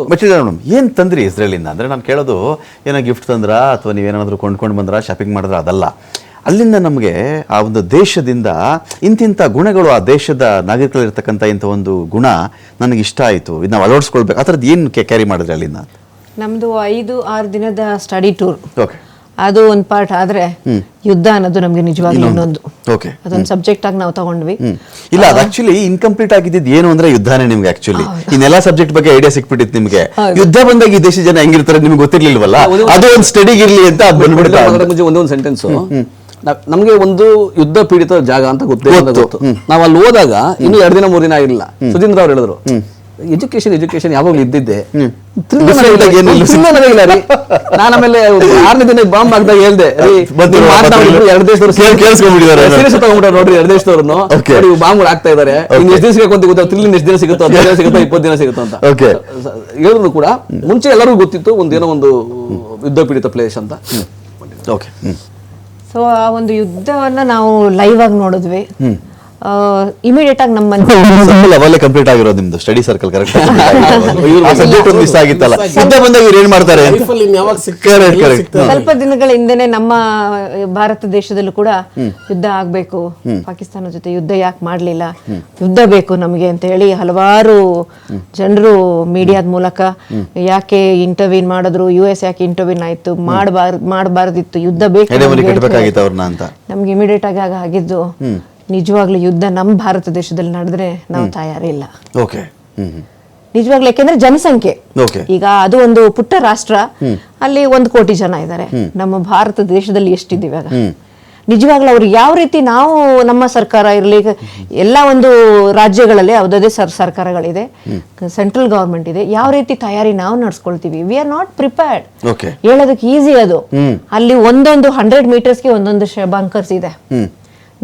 Material madam ಏನು ತಂದ್ರಿ ಇಸ್ರೇಲಿಂದ? ಅಂದರೆ ನಾನು ಕೇಳೋದು ಏನೋ ಗಿಫ್ಟ್ ತಂದ್ರ? ಅಥವಾ ನೀವೇನಾದರೂ ಕೊಂಡ್ಕೊಂಡು ಬಂದ್ರ? ಶಾಪಿಂಗ್ ಮಾಡಿದ್ರ? ಅದಲ್ಲ. ಅಲ್ಲಿಂದ ನಮಗೆ ಆ ಒಂದು ದೇಶದಿಂದ ಇಂತಿಂಥ ಗುಣಗಳು ಆ ದೇಶದ ನಾಗರಿಕರಲ್ಲಿರ್ತಕ್ಕಂಥ ಇಂಥ ಒಂದು ಗುಣ ನನಗೆ ಇಷ್ಟ ಆಯಿತು. ಇದು ನಾವು ಅಳವಡಿಸ್ಕೊಳ್ಬೇಕು. ಆ ಥರದ್ದು ಏನು ಕ್ಯಾರಿ ಮಾಡಿದ್ರಿ ಅಲ್ಲಿಂದ? ನಮ್ಮದು ಐದು ಆರು ದಿನದ ಸ್ಟಡಿ ಟೂರ್ ಓಕೆ ಅದು ಒಂದು ಪಾರ್ಟ್ ಆದ್ರೆ ಯುದ್ಧ ಅನ್ನೋದು ನಮ್ಗೆ ನಿಜವಾಗ್ಲೂ ಇನ್ನೊಂದು. ಓಕೆ ಅದೊಂದು ಸಬ್ಜೆಕ್ಟ್ ಆಗಿ ನಾವು ತಗೊಂಡ್ವಿ. ಇಲ್ಲ ಅದು ಆಕ್ಚುಲಿ ಇನ್ಕಂಪ್ಲೀಟ್ ಆಗಿದ್ದು ಏನು ಅಂದ್ರೆ ಯುದ್ಧನೇ ನಿಮ್ಗೆ ಆಕ್ಚುಲಿ ಇನ್ನೆಲ್ಲ ಸಬ್ಜೆಕ್ಟ್ ಬಗ್ಗೆ ಐಡಿಯಾ ಸಿಕ್ಬಿಟ್ಟಿತ್ತು ನಿಮ್ಗೆ. ಯುದ್ಧ ಬಂದಾಗ ಈ ದೇಶ ಜನ ಹೆಂಗಿರ್ತಾರೆ ನಿಮ್ಗೆ ಗೊತ್ತಿರ್ಲಿಲ್ವಲ್ಲ? ಅದು ಒಂದು ಸ್ಟಡಿಗೆ ಇರ್ಲಿ ಅಂತ ಅದು ಬಂದ್ಬಿಡ್ತಾ ಒಂದೊಂದು ಮುಂಚೆ ಒಂದೇ ಒಂದು ಸೆಂಟೆನ್ಸ್ ನಮಗೆ ಒಂದು ಯುದ್ಧ ಪೀಡಿತ ಜಾಗ ಅಂತ ಗೊತ್ತೇ ಅಂತ ಗೊತ್ತು. ಗೊತ್ತು. ನಾವು ಅಲ್ಲಿ ಹೋದಾಗ ಇನ್ನು ಎರಡು ದಿನ ಮೂರು ದಿನ ಆಗಿಲ್ಲ. ಸುಧೀಂದ್ರ ಅವ್ರು ಹೇಳಿದ್ರು. ಎಜುಕೇಶನ್ ಎಜುಕೇಶನ್ ಯಾವಾಗಲೂ ಇದ್ದಿದ್ದೆ. ಏನಿಲ್ಲ. ರೀ ನಾನು ಆಮೇಲೆ ಆರನೇ ದಿನ ಬಾಂಬ್ ಹಾಕ್ದಾಗ ಹೇಳ್ದೆ. ಎರಡು ದೇಶದವ್ರು ಕೇಳ್- ಕೇಳಿಸ್ಕೊಂಡ್ಬಿಟ್ಟಿದ್ದಾರೆ ಸೀರಿಯಸ್ ತಗೊಂಡ್ಬಿಟ್ಟಾರೆ ನೋಡ್ರಿ ಎರಡು ದೇಶದವ್ರನ್ನು. ಬಾಂಬ್ ಹಾಕ್ತಾ ಇದ್ದಾರೆ. ಇನ್ನು ಎಷ್ಟು ದಿನ ಸಿಗಕ್ಕೆ ಅಂತ ಗೊತ್ತಾ? ಥ್ರಿಲ್ ಎಷ್ಟು ದಿನ ಸಿಗುತ್ತೋ ಹದಿನೈದು ದಿನ ಸಿಗುತ್ತೋ ಇಪ್ಪತ್ತು ದಿನ ಸಿಗುತ್ತೋ ಅಂತ. ಓಕೆ ಹೇಳಿದ್ರು ಕೂಡ ಮುಂಚೆ ಎಲ್ಲರಿಗೂ ಗೊತ್ತಿತ್ತು ಒಂದೇನೋ ಒಂದು ಯುದ್ಧ ಪೀಡಿತ ಪ್ಲೇಸ್ ಅಂತ ಓಕೆ ಸೊ ಆ ಒಂದು ಯುದ್ಧವನ್ನ ನಾವು ಲೈವ್ ಆಗಿ ನೋಡಿದ್ವಿ. ಇಮಿಡಿಯೇಟ್ ಆಗಿ ನಮ್ಮ ಮನೆ ಸಿಂಪಲ್ ಅವಲ್ಲೇ ಕಂಪ್ಲೀಟ್ ಆಗಿರೋದು ನಿಮ್ದು. ಸ್ಟಡಿ ಸರ್ಕಲ್ ಕರೆಕ್ಟ್ ಸಬ್ಜೆಕ್ಟ್ ಒಂದು ಮಿಸ್ ಆಗಿತ್ತಲ್ಲ. ಯುದ್ಧ ಬಂದಾಗ ಇವ್ರು ಏನ್ ಮಾಡ್ತಾರೆ ಸ್ವಲ್ಪ ದಿನಗಳ ಹಿಂದೆನೆ ನಮ್ಮ ಭಾರತ ದೇಶದಲ್ಲೂ ಕೂಡ ಯುದ್ಧ ಆಗ್ಬೇಕು. ಪಾಕಿಸ್ತಾನ ಜೊತೆ ಯುದ್ಧ ಯಾಕೆ ಮಾಡ್ಲಿಲ್ಲ? ಯುದ್ಧ ಬೇಕು ನಮಗೆ ಅಂತ ಹೇಳಿ ಹಲವಾರು ಜನರು ಮೀಡಿಯಾದ ಮೂಲಕ ಯಾಕೆ ಇಂಟರ್ವ್ಯೂನ್ ಮಾಡಿದ್ರು? ಯು ಎಸ್ ಯಾಕೆ ಇಂಟರ್ವ್ಯೂನ್ ಆಯ್ತು? ಮಾಡಬಾರ್ದು ಮಾಡಬಾರ್ದಿತ್ತು. ಯುದ್ಧ ಬೇಕು ನಮ್ಗೆ ಅಂತ ಅಂತ. ನಮ್ಗೆ ಇಮಿಡಿಯೇಟ್ ಆಗಿ ಆಗ ಆಗಿದ್ದು. ನಿಜವಾಗ್ಲೂ ಯುದ್ಧ ನಮ್ಮ ಭಾರತ ದೇಶದಲ್ಲಿ ನಡೆದ್ರೆ ನಾವು ತಯಾರಿಲ್ಲ ಓಕೆ. ಹ್ಮ್ ಹ್ಮ್. ನಿಜವಾಗ್ಲೂ ಯಾಕೆಂದ್ರೆ ಜನಸಂಖ್ಯೆ. ಈಗ ಅದು ಒಂದು ಪುಟ್ಟ ರಾಷ್ಟ್ರ ಅಲ್ಲಿ ಒಂದು ಕೋಟಿ ಜನ ಇದ್ದಾರೆ ನಮ್ಮ ಭಾರತ ದೇಶದಲ್ಲಿ ಎಷ್ಟಿದ್ದೀವಿ ಆಗ ನಿಜವಾಗ್ಲೂ ಅವ್ರು ಯಾವ ರೀತಿ ನಾವು ನಮ್ಮ ಸರ್ಕಾರ ಇರಲಿ ಎಲ್ಲ ಒಂದು ರಾಜ್ಯಗಳಲ್ಲಿ ಯಾವುದೇ ಸರ್ ಸರ್ಕಾರಗಳಿದೆ ಸೆಂಟ್ರಲ್ ಗವರ್ಮೆಂಟ್ ಇದೆ ಯಾವ ರೀತಿ ತಯಾರಿ ನಾವು ನಡ್ಸ್ಕೊಳ್ತೀವಿ? ವಿ ಆರ್ ನಾಟ್ ಪ್ರಿಪೇರ್ಡ್ ಹೇಳೋದಕ್ಕೆ ಈಸಿ ಅದು. ಅಲ್ಲಿ ಒಂದೊಂದು ಹಂಡ್ರೆಡ್ ಮೀಟರ್ಸ್ಗೆ ಒಂದೊಂದು ಬಂಕರ್ಸ್ ಇದೆ.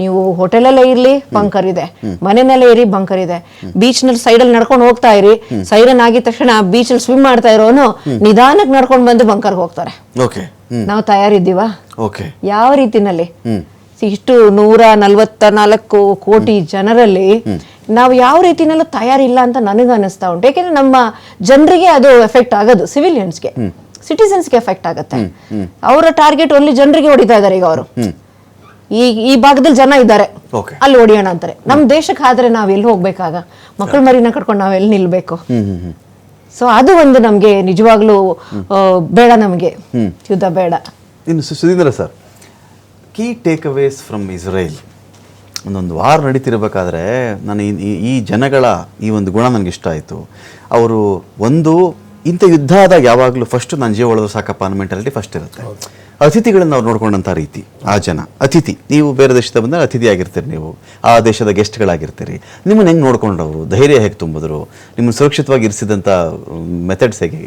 ನೀವು ಹೋಟೆಲಲ್ಲೇ ಇರ್ಲಿ ಬಂಕರ್ ಇದೆ. ಮನೆಯಲ್ಲೇ ಇರಿ ಬಂಕರ್ ಇದೆ. ಬೀಚ್ನಲ್ಲಿ ಸೈಡ್ ಅಲ್ಲಿ ನಡ್ಕೊಂಡು ಹೋಗ್ತಾ ಇರಿ. ಸೈರನ್ ಆಗಿದ ತಕ್ಷಣ ಬೀಚ್ ಅಲ್ಲಿ ಸ್ವಿಮ್ ಮಾಡ್ತಾ ಇರೋನು ನಿಧಾನಕ್ಕೆ ನಡ್ಕೊಂಡು ಬಂದು ಬಂಕರ್ಗೆ ಹೋಗ್ತಾರೆ. ನಾವು ತಯಾರಿದ್ದೀವಾ? ಯಾವ ರೀತಿನಲ್ಲಿ? ಇಷ್ಟು ನೂರ ನಲ್ವತ್ತ ನಾಲ್ಕು ಕೋಟಿ ಜನರಲ್ಲಿ ನಾವು ಯಾವ ರೀತಿನಲ್ಲೂ ತಯಾರಿಲ್ಲ ಅಂತ ನನಗೆ ಅನಿಸ್ತಾ ಉಂಟು. ಯಾಕೆಂದ್ರೆ ನಮ್ಮ ಜನರಿಗೆ ಅದು ಎಫೆಕ್ಟ್ ಆಗೋದು ಸಿವಿಲಿಯನ್ಸ್ಗೆ ಸಿಟಿಸನ್ಸ್ಗೆ ಎಫೆಕ್ಟ್ ಆಗುತ್ತೆ. ಅವರ ಟಾರ್ಗೆಟ್ ಓನ್ಲಿ ಜನರಿಗೆ ಹೊಡಿತಾ ಇದ್ದಾರೆ ಈಗ ಅವರು. ಈ ಈ ಭಾಗದಲ್ಲಿ ಜನ ಇದ್ದಾರೆ. ಅಲ್ಲಿ ಓಡಿಯೋಣ ಅಂತಾರೆ. ನಮ್ಮ ದೇಶಕ್ಕೆ ಆದ್ರೆ ನಾವ್ ಎಲ್ಲಿ ಹೋಗ್ಬೇಕಾಗ? ಮಕ್ಕಳ ಮರಿನ ಕಟ್ಕೊಂಡು ನಾವ್ ಎಲ್ಲಿ ನಿಲ್ಬೇಕು? ಸೊ ಅದು ಒಂದು ನಮ್ಗೆ ನಿಜವಾಗ್ಲೂ ಬೇಡ ನಮ್ಗೆ. ಯುದ್ಧ ಬೇಡ. ಇನ್ನು ಸು- Sudheendra sir key takeaways from Israel ಒಂದೊಂದು ವಾರ ನಡೀತಿರ್ಬೇಕಾದ್ರೆ ನಾನು ಈ- ಜನಗಳ ಈ ಒಂದು ಗುಣ ನನಗೆ ಇಷ್ಟ ಆಯಿತು. ಅವರು ಒಂದು ಇಂಥ ಯುದ್ಧ ಆದಾಗ ಯಾವಾಗಲೂ ಫಸ್ಟ್ ನನ್ನ ಜೀವ ಒಳಗೆ ಸಾಕಪ್ಪ ಅನ್ನೋ ಮೆಂಟಾಲಿಟಿ ಫಸ್ಟ್ ಇರುತ್ತೆ. ಅತಿಥಿಗಳನ್ನ ಅವ್ರು ನೋಡ್ಕೊಂಡಂಥ ರೀತಿ ಆ ಜನ. ಅತಿಥಿ ನೀವು ಬೇರೆ ದೇಶದ ಬಂದರೆ ಅತಿಥಿ ಆಗಿರ್ತೀರಿ ನೀವು. ಆ ದೇಶದ ಗೆಸ್ಟ್ಗಳಾಗಿರ್ತೀರಿ. ನಿಮ್ಮನ್ನ ಹೆಂಗೆ ನೋಡ್ಕೊಂಡವರು? ಧೈರ್ಯ ಹೇಗೆ ತುಂಬಿದ್ರು? ನಿಮ್ಮನ್ನು ಸುರಕ್ಷಿತವಾಗಿ ಇರಿಸಿದಂಥ ಮೆಥಡ್ಸ್ ಹೇಗೆ?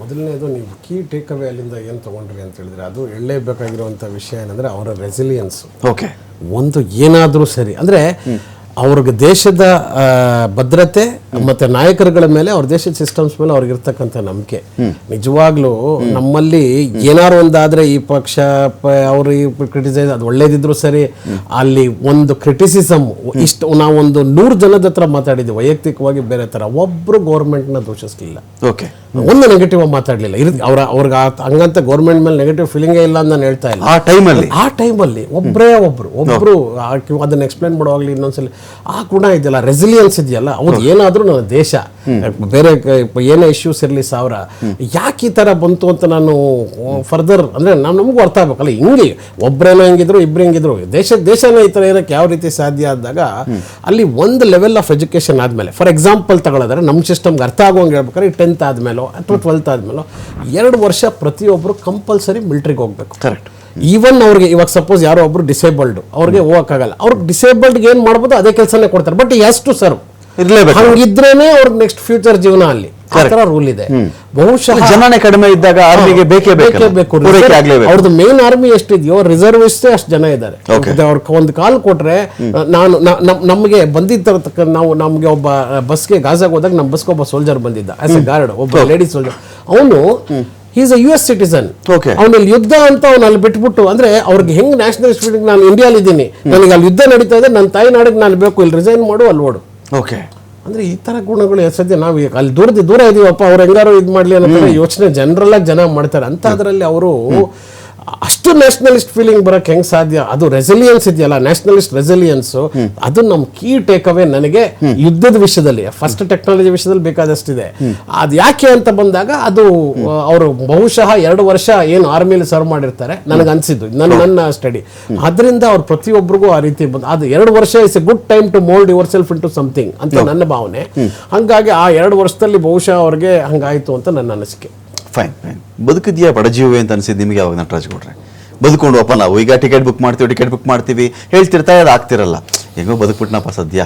ಮೊದಲನೇದು ನೀವು ಕೀ ಟೇಕ್ ಅವೇ ಅಲ್ಲಿಂದ ಏನು ತಗೊಂಡ್ರಿ ಅಂತ ಹೇಳಿದ್ರೆ ಅದು ಎಳ್ಳೇಬೇಕಾಗಿರುವಂಥ ವಿಷಯ ಏನಂದ್ರೆ ಅವರ ರೆಸಿಲಿಯನ್ಸ್ ಓಕೆ. ಒಂದು ಏನಾದರೂ ಸರಿ. ಅಂದ್ರೆ ಅವ್ರಿಗೆ ದೇಶದ ಭದ್ರತೆ ಮತ್ತೆ ನಾಯಕರುಗಳ ಮೇಲೆ ಅವ್ರ ದೇಶದ ಸಿಸ್ಟಮ್ಸ್ ಮೇಲೆ ಅವ್ರಿಗೆ ಇರ್ತಕ್ಕಂಥ ನಂಬಿಕೆ. ನಿಜವಾಗ್ಲೂ ನಮ್ಮಲ್ಲಿ ಏನಾರು ಒಂದಾದ್ರೆ ಈ ಪಕ್ಷ ಅವರು ಕ್ರಿಟಿಸೈಸ್ ಅದು ಒಳ್ಳೇದಿದ್ರು ಸರಿ ಅಲ್ಲಿ ಒಂದು ಕ್ರಿಟಿಸಿಸಮ್ ಇಷ್ಟು ನಾವೊಂದು ನೂರು ಜನದ ಹತ್ರ ಮಾತಾಡಿದ್ವಿ ವೈಯಕ್ತಿಕವಾಗಿ ಬೇರೆ ತರ ಒಬ್ರು ಗೌರ್ಮೆಂಟ್ನ ದೂಷಿಸ್ಲಿಲ್ಲ. ಓಕೆ ಒಂದು ನೆಗೆಟಿವ್ ಮಾತಾಡ್ಲಿಲ್ಲ. ಇರ್ ಅವ್ರ ಅವ್ರಿಗೆ ಹಂಗಂತ ಗೌರ್ಮೆಂಟ್ ಮೇಲೆ ನೆಗೆಟಿವ್ ಫೀಲಿಂಗೇ ಇಲ್ಲ ಅಂತ ನಾನು ಹೇಳ್ತಾ ಇಲ್ಲ. ಆ ಟೈಮಲ್ಲಿ ಆ ಟೈಮಲ್ಲಿ ಒಬ್ಬರೇ ಒಬ್ರು ಒಬ್ರು ಅದನ್ನ ಎಕ್ಸ್ಪ್ಲೇನ್ ಮಾಡುವಾಗ್ಲಿ ಇನ್ನೊಂದ್ಸಲಿ. ಆ ಗುಣ ಇದೆಯಲ್ಲ ರೆಸಿಲಿಯನ್ಸ್ ಇದೆಯಲ್ಲ ಅವ್ರು ಏನಾದ್ರೂ ದೇಶ. ಬೇರೆ ಏನೇ ಇಶ್ಯೂಸ್ ಇರಲಿ ಸಾವಿರ. ಯಾಕೆ ಈ ತರ ಬಂತು ಅಂತ ನಾನು ಫರ್ದರ್ ಅಂದ್ರೆ ನಾವು ನಮಗೂ ಅರ್ಥ ಆಗ್ಬೇಕಲ್ಲ ಹಿಂಗೆ ಒಬ್ಬರೇನೋ ಹೆಂಗಿದ್ರು ಇಬ್ಬರು ಹೆಂಗಿದ್ರು ದೇಶ ದೇಶನೇ ಈ ತರ ಏನಕ್ಕೆ ಯಾವ ರೀತಿ ಸಾಧ್ಯ ಆದಾಗ ಅಲ್ಲಿ ಒಂದು ಲೆವೆಲ್ ಆಫ್ ಎಜುಕೇಶನ್ ಆದ್ಮೇಲೆ ಫಾರ್ ಎಕ್ಸಾಂಪಲ್ ತಗೊಳ್ಳೋದ್ರೆ ನಮ್ಮ ಸಿಸ್ಟಮ್ಗೆ ಅರ್ಥ ಆಗೋಂಗೆ ಹೇಳ್ಬೇಕಾದ್ರೆ ಟೆಂತ್ ಆದಮೇಲೋ ಅಥವಾ ಟ್ವೆಲ್ತ್ ಆದಮೇಲೋ ಎರಡು ವರ್ಷ ಪ್ರತಿಯೊಬ್ಬರು ಕಂಪಲ್ಸರಿ ಮಿಲ್ಟ್ರಿಗೆ ಹೋಗ್ಬೇಕು. ಕರೆಕ್ಟ್ ಈವನ್ ಅವ್ರಿಗೆ ಇವಾಗ ಸಪೋಸ್ ಯಾರೋ ಒಬ್ರು ಡಿಸೇಬಲ್ಡ್ ಅವ್ರಿಗೆ ಹೋಗಕ್ಕಾಗಲ್ಲ. ಅವ್ರಿಗೆ ಡಿಸೇಬಲ್ಡ್ಗೆ ಏನು ಮಾಡ್ಬೋದು ಅದೇ ಕೆಲಸನೇ ಕೊಡ್ತಾರೆ. ಬಟ್ ಎಷ್ಟು ಸರ್ವ್ ಇರ್ಲೇಬೇಕು. ಹಂಗಿದ್ರೇನೆ ಅವ್ರ ನೆಕ್ಸ್ಟ್ ಫ್ಯೂಚರ್ ಜೀವನ ಅಲ್ಲಿ. ಆ ತರ ರೂಲ್ ಇದೆ. ಬಹುಶಃ ಜನನೇ ಕಡಿಮೆ ಇದ್ದಾಗ ಆರ್ಮಿಗೆ ಬೇಕೇ ಬೇಕೇ ಬೇಕು. ಅವ್ರದ್ದು ಮೇನ್ ಆರ್ಮಿ ಎಷ್ಟಿದೆಯೋ ಎಷ್ಟೇ ಅಷ್ಟು ಜನ ಇದ್ದಾರೆ. ಅವ್ರ ಒಂದು ಕಾಲ್ ಕೊಟ್ರೆ ನಾನು ನಮ್ಗೆ ಬಂದಿದ್ದ ನಾವು ನಮಗೆ ಒಬ್ಬ ಬಸ್ಗೆ ಗಾಜಾಗ ಹೋದಾಗ ನಮ್ಮ ಬಸ್ಗೆ ಒಬ್ಬ ಸೋಲ್ಜರ್ ಬಂದಿದ್ದ. ಆಸ್ ಎ ಗಾರ್ಡ್ ಒಬ್ಬ ಲೇಡಿ ಸೋಲ್ಜರ್ ಅವನು is a U S citizen. ಅವನಲ್ಲಿ ಯುದ್ಧ ಅಂತ ಅವ್ನು ಅಲ್ಲಿ ಬಿಟ್ಬಿಟ್ಟು ಅಂದ್ರೆ ಅವ್ರಿಗೆ ಹೆಂಗ್ ನ್ಯಾಷನಲ್ ನಾನು ಇಂಡಿಯಾಲಿದ್ದೀನಿ ನನಗೆ ಅಲ್ಲಿ ಯುದ್ಧ ನಡೀತಾ ಇದೆ ನನ್ನ ತಾಯಿ ನಾಡಿಗೆ ನಾನು ಬೇಕು ಇಲ್ಲಿ ರಿಸೈನ್ ಮಾಡು ಅಲ್ಲಿ ಓಡು. ಓಕೆ ಅಂದ್ರೆ ಈ ತರ ಗುಣಗಳು ಸದ್ಯ ನಾವು ಈಗ ಅಲ್ಲಿ ದೂರದ ದೂರ ಇದೀವಪ್ಪ ಅವ್ರು ಹೆಂಗಾರು ಇದು ಮಾಡಲಿ ಅನ್ನೋ ಥರ ಯೋಚನೆ ಜನರಲ್ಲಾಗಿ ಜನ ಮಾಡ್ತಾರೆ. ಅಂತ ಅದರಲ್ಲಿ ಅವರು ಅಷ್ಟು ನ್ಯಾಷನಲಿಸ್ಟ್ ಫೀಲಿಂಗ್ ಬರಕ್ ಹೆಂಗ್ ಸಾಧ್ಯ? ಅದು ರೆಸಿಲಿಯನ್ಸ್ ಇದೆಯಲ್ಲ ನ್ಯಾಷನಲಿಸ್ಟ್ ರೆಸಿಲಿಯನ್ಸ್ ಅದು ನಮ್ ಕೀ ಟೇಕ್ ಅವೇ ನನಗೆ ಯುದ್ಧದ ವಿಷಯದಲ್ಲಿ ಫಸ್ಟ್ ಟೆಕ್ನಾಲಜಿ ವಿಷಯದಲ್ಲಿ ಬೇಕಾದಷ್ಟಿದೆ. ಅದು ಯಾಕೆ ಅಂತ ಬಂದಾಗ ಅದು ಅವರು ಬಹುಶಃ ಎರಡು ವರ್ಷ ಏನು ಆರ್ಮಿಲಿ ಸರ್ವ್ ಮಾಡಿರ್ತಾರೆ ನನಗೆ ಅನ್ಸಿದ್ದು. ನನ್ನ ನನ್ನ ಸ್ಟಡಿ ಅದರಿಂದ ಅವ್ರು ಪ್ರತಿಯೊಬ್ಬರಿಗೂ ಆ ರೀತಿ ಬಂದು ಅದು ಎರಡು ವರ್ಷ is a good time to mould yourself into something ಅಂತ ನನ್ನ ಭಾವನೆ. ಹಂಗಾಗಿ ಆ ಎರಡು ವರ್ಷದಲ್ಲಿ ಬಹುಶಃ ಅವ್ರಿಗೆ ಹಂಗಾಯಿತು ಅಂತ ನನ್ನ ಅನಿಸಿಕೆ. Fine fine ಬದುಕಿದ್ಯಾ? ಬಡಜೀವಿ ಅಂತ ಅನಿಸಿದ್ದು ನಿಮಗೆ ಯಾವಾಗ ನಟರಾಜ್ ಕೊಡ್ರೆ ಬದುಕೊಂಡು ಅಪ್ಪ ನಾವು. ಈಗ ಟಿಕೆಟ್ ಬುಕ್ ಮಾಡ್ತೀವಿ ಟಿಕೆಟ್ ಬುಕ್ ಮಾಡ್ತೀವಿ. ಹೇಳ್ತಿರ್ತಾ ಅದು ಆಗ್ತಿರಲ್ಲ. ಹೆಂಗೋ ಬದುಕ್ಬಿಟ್ನಪ್ಪ ಸದ್ಯ.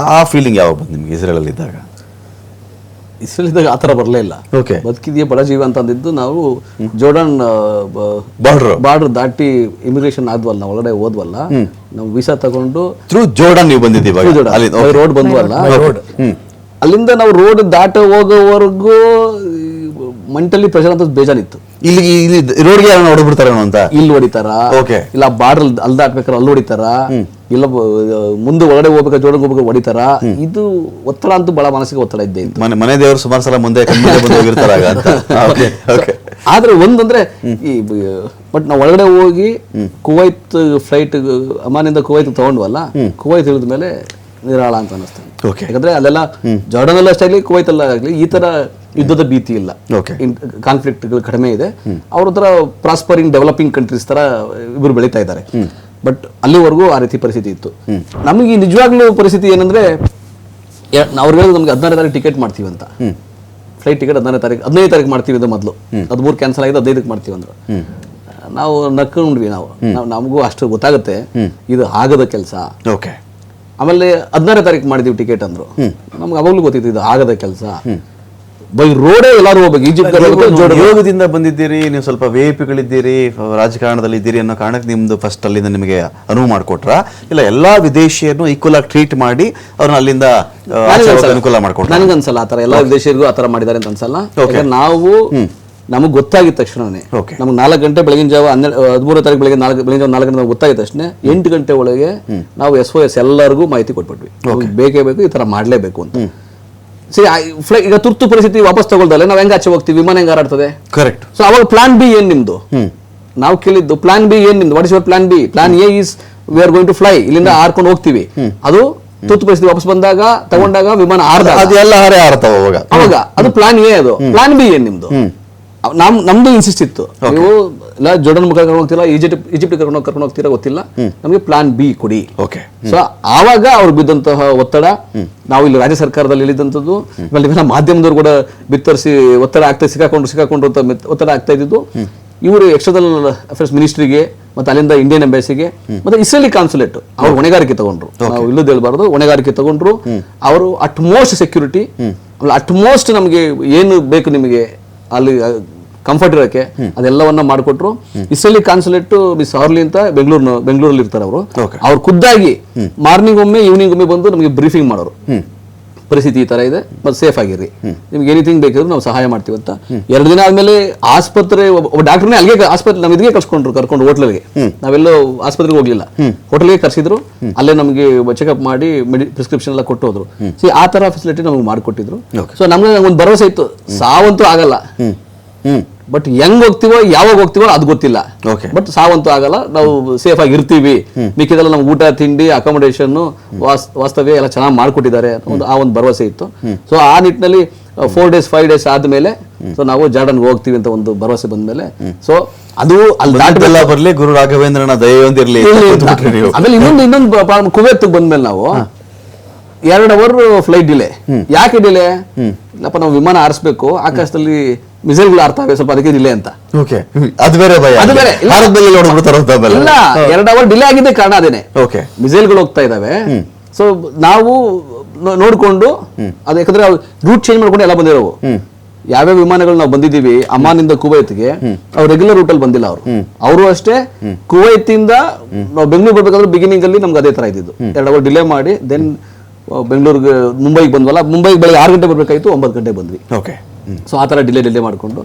ಆ- ಫೀಲಿಂಗ್ ಯಾವಾಗ ಬಂದು ನಿಮ್ಗೆ ಇಸ್ರೇಲಲ್ಲಿ ಇದ್ದಾಗ ಇಸ್ರೇಲಿದ್ದಾಗ ಆ ಥರ ಬರಲೇ ಇಲ್ಲ. ಓಕೆ ಬದುಕಿದೆಯೇ? ಬಡ ಜೀವ ಅಂತ ಅಂದಿದ್ದು ನಾವು ಜೋರ್ಡನ್ ಬಾರ್ಡರ್ ಬಾರ್ಡರ್ ದಾಟಿ ಇಮಿಗ್ರೇಷನ್ ಆದ್ವಲ್ಲ ನಾವು ಒಳಗಡೆ ಹೋದ್ವಲ್ಲ ನಾವು ವೀಸಾ ತಗೊಂಡು ಥ್ರೂ ಜೋರ್ಡನ್ ನೀವು ಬಂದಿದ್ದೀವಿ ರೋಡ್ ಬಂದ್ವಲ್ಲ? ರೋಡ್ ಅಲ್ಲಿಂದ ನಾವು ರೋಡ್ ದಾಟ ಹೋಗೋವರೆಗೂ ಮೆಂಟಲಿ ಪ್ರೆಷರ್ ಅಂತ ಬೇಜಾರಿತ್ತು. ಇಲ್ಲಿ ಇಲ್ಲಿ ರೋಡ್ಗೆ ಯಾರು ಹೊಡೆದ್ಬಿಡ್ತಾರೇನೋ ಅಂತ? ಇಲ್ಲಿ ಹೊಡಿತಾರ. ಓಕೆ. ಇಲ್ಲ ಬಾರ್ಡರ್ ಅಲ್ಲಿ ಹಾಕ್ಬೇಕಾರೆ ಅಲ್ಲಿ ಹೊಡಿತಾರ. ಇಲ್ಲ ಮುಂದೆ ಒಳಗಡೆ ಹೋಗ್ಬೇಕಾದ್ರೆ ಜೋಡಂಗ್ ಹೋಗ್ಬೇಕು ಹೊಡಿತಾರ. ಇದು ಒತ್ತಡ ಅಂತೂ ಬಹಳ ಮನಸ್ಸಿಗೆ ಒತ್ತಡ ಇದ್ದೇ ಇತ್ತು. ಮನೆ ಮನೆ ದೇವರು ಸುಮಾರು ಸಲ ಮುಂದೆ ಹೋಗಿರ್ತಾರ ಬಂದು ಹೋಗಿರ್ತಾರಾಗ ಅಂತ. Okay okay. ಆದ್ರೆ ಒಂದಂದ್ರೆ ಈ ಬಟ್ ನಾವು ಒಳಗಡೆ ಹೋಗಿ ಕುವೈತ್ ಫ್ಲೈಟ್ ಅಮಾನಿಂದ ಕುವೈತ್ ತಗೊಂಡ್ವಲ್ಲ ಕುವೈತ್ ಇಳಿದ ಮೇಲೆ ನಿರಾಳ ಅಂತ ಅನಿಸ್ತದೆ Okay. ಯಾಕಂದ್ರೆ ಅಲ್ಲೆಲ್ಲ ಜಾರ್ಡನ್ ಅಲ್ಲ ಅಷ್ಟೇ ಆಗ್ಲಿ ಕುವೈತ್ ಅಲ್ಲ ಆಗ್ಲಿ ಈ ತರ ಯುದ್ಧದ ಭೀತಿ ಇಲ್ಲ. ಕಾನ್ಫ್ಲಿಕ್ಟ್ಗಳು ಕಡಿಮೆ ಇದೆ. ಅವ್ರ ಹತ್ರ ಪ್ರಾಸ್ಪರಿಂಗ್ ಡೆವಲಪಿಂಗ್ ಕಂಟ್ರೀಸ್ ತರ ಇವರು ಬೆಳೀತಾ ಇದ್ದಾರೆ. ಬಟ್ ಅಲ್ಲಿವರೆಗೂ ಆ ರೀತಿ ಪರಿಸ್ಥಿತಿ ಇತ್ತು. ನಮಗೆ ನಿಜವಾಗ್ಲೂ ಪರಿಸ್ಥಿತಿ ಏನಂದ್ರೆ ಅವ್ರು ಹೇಳಿದ್ರು ನಮ್ಗೆ ಹದಿನಾರು ತಾರೀಕು ಟಿಕೆಟ್ ಮಾಡ್ತೀವಿ ಅಂತ. ಫ್ಲೈಟ್ ಟಿಕೆಟ್ ಹದಿನಾರು ತಾರೀಕು ಹದಿನೈದು ತಾರೀಕು ಮಾಡ್ತೀವಿ ಅಂತ ಮೊದಲು. ಹದಿಮೂರು ಕ್ಯಾನ್ಸಲ್ ಆಗಿದೆ ಹದಿನೈದಕ್ಕೆ ಮಾಡ್ತೀವಿ ಅಂದ್ರು. ನಾವು ನಕ್ಕೊಂಡ್ವಿ ನಾವು. ನಾವು ನಮಗೂ ಅಷ್ಟು ಗೊತ್ತಾಗುತ್ತೆ. ಇದು ಆಗದ ಕೆಲಸ. ಓಕೆ ಆಮೇಲೆ ಹದಿನಾರನೇ ತಾರೀಕು ಮಾಡಿದೀವಿ ಟಿಕೆಟ್ ಅಂದ್ರು. ನಮ್ಗೆ ಅವಾಗಲೂ ಗೊತ್ತಿತ್ತು ಇದು ಆಗದ ಕೆಲಸ. ಬೈ ರೋಡೇ ಎಲ್ಲರೂ ಹೋಗ್ಬೇಕು. ಈಜಿಪ್ಟ್ ಯೋಗದಿಂದ ಬಂದಿದ್ದೀರಿ ನೀವು ಸ್ವಲ್ಪ ವೇಪಿಗಳಿದ್ದೀರಿ ರಾಜಕಾರಣದಲ್ಲಿ ಇದ್ದೀರಿ ಅನ್ನೋ ಕಾರಣಕ್ಕೆ ನಿಮ್ದು ಫಸ್ಟ್ ಅಲ್ಲಿಂದ ನಿಮಗೆ ಅನುವು ಮಾಡಿಕೊಟ್ರ? ಇಲ್ಲ ಎಲ್ಲಾ ವಿದೇಶಿಯನ್ನು ಈಕ್ವಲ್ ಆಗಿ ಟ್ರೀಟ್ ಮಾಡಿ ಅವ್ರನ್ನ ಅಲ್ಲಿಂದ ಅನುಕೂಲ ಮಾಡಿಕೊಟ್ರ? ನನಗನ್ಸಲ್ಲ ಆತರ ಎಲ್ಲಾ ವಿದೇಶಿಯರಿಗೂ ಆತರ ಮಾಡಿದ್ದಾರೆ ಅಂತ ಅನ್ಸಲ್ಲ ನಾವು ನಮಗೆ ಗೊತ್ತಾಗಿದ ತಕ್ಷಣನೇ. ನಮಗೆ ನಾಲ್ಕು ಗಂಟೆ ಬೆಳಗಿನ ಜಾವ ಹನ್ನೆರಡು ಹದಿಮೂರು ತಾರೀಕು ಬೆಳಗ್ಗೆ ನಾಲ್ಕು ಬೆಳಗಿನ ಜಾವ ನಾಲ್ಕು ಗಂಟೆ ನಮ್ಗೆ ಗೊತ್ತಾಗಿದ ತಕ್ಷಣ ಎಂಟು ಗಂಟೆ ಒಳಗೆ ನಾವು ಎಸ್ ಒ ಎಸ್ ಎಲ್ಲರಿಗೂ ಮಾಹಿತಿ ಕೊಟ್ಬಿಟ್ವಿ. ಬೇಕೇ ಬೇಕು ಈ ತರ ಮಾಡ್ಲೇಬೇಕು ಅಂತ. ಸರಿ ಫ್ಲೈಟ್ ಈಗ ತುರ್ತು ಪರಿಸ್ಥಿತಿ ವಾಪಸ್ ತಗೊಳ್ದಲ್ಲ ನಾವು ಹೆಂಗ್ ಆಚೆ ಹೋಗ್ತೀವಿ? ವಿಮಾನ ಹೆಂಗ್ ಹಾರಾಡ್ತದೆ? ಕರೆಕ್ಟ್ ಸೊ ಅವಾಗ ಪ್ಲಾನ್ ಬಿ ಏನ್ ನಿಮ್ದು? ನಾವು ಕೇಳಿದ್ದು ಪ್ಲಾನ್ ಬಿ ಏನ್ ನಿಮ್ದು? What is your plan B plan A is we are going to fly ಇಲ್ಲಿಂದ ಹಾರ್ಕೊಂಡು ಹೋಗ್ತೀವಿ. ಅದು ತುರ್ತು ಪರಿಸ್ಥಿತಿ ವಾಪಸ್ ಬಂದಾಗ ತಗೊಂಡಾಗ ವಿಮಾನ ಆರ್ದ ಅದೆಲ್ಲ ಹಾರೇ ಹಾರತಾವ ಅವಾಗ. ಅವಾಗ. ಅದು ಪ್ಲಾನ್ ಎ ಅದು. ಪ್ಲಾನ್ ಬಿ ಏನ್ ನಿಮ್ದು? ನಮ್ ನಮ್ದು ಇನ್ಸಿಸ್ಟ್ ಇತ್ತು. ನೀವು ಇಲ್ಲ ಜೋರ್ಡನ್ ಮುಖ ಕರ್ಕೊಂಡು ಹೋಗ್ತೀರಾ ಈಜಿಪ್ಟ್ ಈಜಿಪ್ಟ್ ಕರ್ಕೊಂಡು ಕರ್ಕೊಂಡು ಹೋಗ್ತೀರಾ ಗೊತ್ತಿಲ್ಲ. ನಮಗೆ ಪ್ಲಾನ್ ಬಿ ಕೊಡಿ. ಓಕೆ ಸೊ ಆವಾಗ ಅವ್ರು ಬಿದ್ದಂತಹ ಒತ್ತಡ ನಾವು ಇಲ್ಲಿ ರಾಜ್ಯ ಸರ್ಕಾರದಲ್ಲಿ ಇಳಿದಂಥದ್ದು ಇವೆಲ್ಲ ಮಾಧ್ಯಮದವ್ರು ಕೂಡ ಬಿತ್ತರಿಸಿ ಒತ್ತಡ ಆಗ್ತಾ ಸಿಕ್ಕಾಕೊಂಡು ಸಿಕ್ಕಾಕೊಂಡು ಅಂತ ಒತ್ತಡ ಆಗ್ತಾ ಇದ್ದಿದ್ದು. ಇವರು ಎಕ್ಸ್ಟರ್ನಲ್ ಅಫೇರ್ಸ್ ಮಿನಿಸ್ಟ್ರಿಗೆ ಮತ್ತೆ ಅಲ್ಲಿಂದ ಇಂಡಿಯನ್ ಎಂಬಸಿಗೆ ಮತ್ತೆ ಇಸ್ರೇಲಿ ಕಾನ್ಸುಲೇಟ್ ಅವ್ರು ಹೊಣೆಗಾರಿಕೆ ತಗೊಂಡ್ರು. ನಾವು ಇಲ್ಲದ ಹೇಳ್ಬಾರ್ದು ಹೊಣೆಗಾರಿಕೆ ತಗೊಂಡ್ರು. ಅವರು utmost security utmost ನಮಗೆ ಏನು ಬೇಕು ನಿಮಗೆ? ಅಲ್ಲಿ ಕಂಫರ್ಟ್ ಇರೋಕೆ ಅದೆಲ್ಲವನ್ನ ಮಾಡಿಕೊಟ್ರು. ಇಸ್ರೇಲಿ ಕಾನ್ಸುಲೇಟ್ ಮಿಸ್ ಅವರ್ಲಿ ಅಂತ ಬೆಂಗಳೂರು ಬೆಂಗಳೂರಲ್ಲಿ ಇರ್ತಾರೆ ಅವರು. ಅವ್ರು ಖುದ್ದಾಗಿ ಮಾರ್ನಿಂಗ್ ಒಮ್ಮೆ ಈವ್ನಿಂಗ್ ಒಮ್ಮೆ ಬಂದು ನಮಗೆ ಬ್ರೀಫಿಂಗ್ ಮಾಡೋರು. ಪರಿಸ್ಥಿತಿ ಈ ತರ ಇದೆ ಮತ್ತೆ ಸೇಫ್ ಆಗಿರಿ ನಿಮ್ಗೆ ಎನಿಥಿಂಗ್ ಬೇಕಿದ್ರು ನಾವು ಸಹಾಯ ಮಾಡ್ತೀವಿ ಅಂತ. ಎರಡು ದಿನ ಆದ್ಮೇಲೆ ಆಸ್ಪತ್ರೆ ಒಬ್ಬ- ಡಾಕ್ಟರ್ನೇ ಅಲ್ಲಿಗೆ ಆಸ್ಪತ್ರೆ ನಮ್ಮ ಇದಕ್ಕೆ ಕರ್ಸ್ಕೊಂಡ್ರು ಕರ್ಕೊಂಡು ಹೋಟ್ಲಿಗೆ ನಾವೆಲ್ಲೋ ಆಸ್ಪತ್ರೆಗೆ ಹೋಗ್ಲಿಲ್ಲ. ಹೋಟೆಲ್ಗೆ ಕರ್ಸಿದ್ರು ಅಲ್ಲೇ ನಮಗೆ ಚೆಕಪ್ ಮಾಡಿ ಮೆಡಿ ಪ್ರಿಸ್ಕ್ರಿಪ್ಷನ್ ಎಲ್ಲ ಕೊಟ್ಟು ಹೋದ್ರು ಸೊ ಆ ತರ ಫೆಸಿಲಿಟಿ ನಮಗೆ ಮಾಡಿಕೊಟ್ಟಿದ್ರು. ಸೊ ನಮ್ಗೆ ಒಂದು ಭರವಸೆ ಇತ್ತು. ಸಾವಂತೂ ಆಗಲ್ಲ. ಬಟ್ ಹೆಂಗ್ ಹೋಗ್ತೀವೋ ಯಾವಾಗ ಹೋಗ್ತೀವೋ ಅದು ಗೊತ್ತಿಲ್ಲ. ಬಟ್ ಸಾವಂತೂ ಆಗಲ್ಲ ನಾವು ಸೇಫ್ ಆಗಿ ಇರ್ತೀವಿ. ಮಿಕ್ಕಿದೆಲ್ಲ ನಮ್ಗೆ ಊಟ ತಿಂಡಿ ಅಕಾಮಡೇಷನ್ ವಾಸ್ತವ್ಯ ಎಲ್ಲ ಚೆನ್ನಾಗಿ ಮಾಡ್ಕೊಟ್ಟಿದ್ದಾರೆ ಒಂದು ಆ ಒಂದು ಭರವಸೆ ಇತ್ತು. ಸೊ ಆ ನಿಟ್ಟಿನಲ್ಲಿ ಫೋರ್ ಡೇಸ್ ಫೈವ್ ಡೇಸ್ ಆದ್ಮೇಲೆ ಸೊ ನಾವು ಜಾರ್ಡನ್ಗೆ ಹೋಗ್ತೀವಿ ಅಂತ ಒಂದು ಭರವಸೆ ಬಂದ್ಮೇಲೆ ಸೊ ಅದು ಅಲ್ಲಿ ದಾಟದೆಲ್ಲ ಬರಲಿ ಗುರು ರಾಘವೇಂದ್ರನ ದಯೆ ಅಂತ ಕೂತ್ಬಿಟ್ರಿ ಆಮೇಲೆ ಇನ್ನೊಂದು ಇನ್ನೊಂದು ಕುವೆತ್ ಬಂದ್ಮೇಲೆ ನಾವು ಎರಡು ಅವರ್ ಫ್ಲೈಟ್ ಡಿಲೇ ಯಾಕೆ ಡಿಲೇ ಇಲ್ಲಪ್ಪ ನಾವು ವಿಮಾನ ಆರಿಸಬೇಕು ಆಕಾಶದಲ್ಲಿ ಮಿಸೈಲ್ಗಳು ಆರ್ತವೆ ಸ್ವಲ್ಪ ಅದಕ್ಕೆ ಡಿಲೇ ಅಂತ. ಓಕೆ. ಅದು ಬೇರೆ ಭಯ. ಅದು ಬೇರೆ. ಇಲ್ಲ. ಭಾರತದಲ್ಲಿ ನೋಡ್ಬಿಡ್ತಾರ ಇಲ್ಲ ಎರಡು ಅವರ್ ಡಿಲೇ ಆಗಿದ್ದೆ ಕಾರಣ ಅದೇನೆ. ಓಕೆ. ಮಿಸೈಲ್ಗಳು ಹೋಗ್ತಾ ಇದಾವೆ. ಸೊ ನಾವು ನೋ- ನೋಡ್ಕೊಂಡು ಅದು ಯಾಕಂದ್ರೆ ರೂಟ್ ಚೇಂಜ್ ಮಾಡ್ಕೊಂಡು ಎಲ್ಲ ಬಂದಿರೋವು. ಯಾವ್ಯಾವ ವಿಮಾನಗಳು ನಾವು ಬಂದಿದ್ದೀವಿ ಅಮಾನಿಂದ ಕುವೈತ್ಗೆ ಅವ್ರು ರೆಗ್ಯುಲರ್ ರೂಟ್ ಅಲ್ಲಿ ಬಂದಿಲ್ಲ ಅವರು. ಅವರು ಅಷ್ಟೇ ಕುವೈತ್ ಇಂದ ನಾವು ಬೆಂಗಳೂರು ಬರ್ಬೇಕಾದ್ರೆ ಬಿಗಿನಿಂಗ್ ಅಲ್ಲಿ ನಮ್ಗೆ ಅದೇ ತರ ಇದ್ದಿದ್ದು. ಎರಡು ಅವರ್ ಡಿಲೇ ಮಾಡಿ ದೆನ್ ಬೆಂಗಳೂರಿಗೆ ಮುಂಬೈಗೆ ಬಂದ್ವಲ್ಲ ಮುಂಬೈಗೆ ಬೆಳಗ್ಗೆ ಆರು ಗಂಟೆ ಬರಬೇಕಾಯಿತು ಒಂಬತ್ತು ಗಂಟೆ ಬಂದ್ವಿ. ಓಕೆ ಸೊ ಆ ತರ ಡಿಲೇ ಡಿಲೇ ಮಾಡ್ಕೊಂಡು.